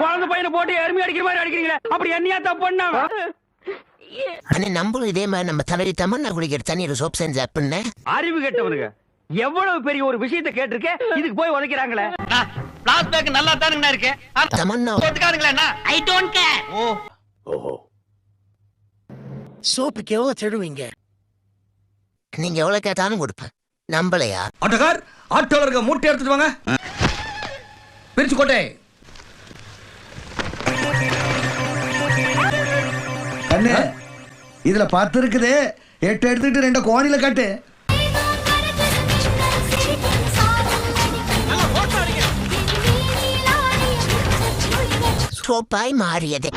குழந்தை பையனை போட்டு எருமை அடிக்கிற மாதிரி அடிக்கிறீங்களே அப்படி என்னையா தப்பு பண்ண அண்ணே நம்மளும் இதே மாதிரி நம்ம தலைவி தமன்னா குடிக்கிற தண்ணீர் சோப் செஞ்சு அப்படின்னு அறிவு கெட்டவனுங்க. எவ்வளவு பெரிய ஒரு விஷயத்தை கேட்டிருக்க இதுக்கு போய் உதைக்கிறாங்களே. பிளாஸ்பேக் நல்லா தானுங்கண்ணா இருக்கு. தமன்னா. ஒத்துக்காதுங்களா ஐ டோன்ட் கேர் ஓஹோ. சோப்புக்கு எவ்வளவு தேடுவீங்க நீங்க எவ்வளவு கேட்டாலும் கொடுப்பேன். நம்பலையா? ஆட்டோக்கார் ஆட்டோல இருக்க மூட்டை எடுத்துட்டு வாங்க. பிரிச்சு கோட்டை. கண்ணு. இதுல பத்து இருக்குது. எட்டு எடுத்துக்கிட்டு ரெண்டு கோணில கட்டு. சோப்பாய் மாறியது.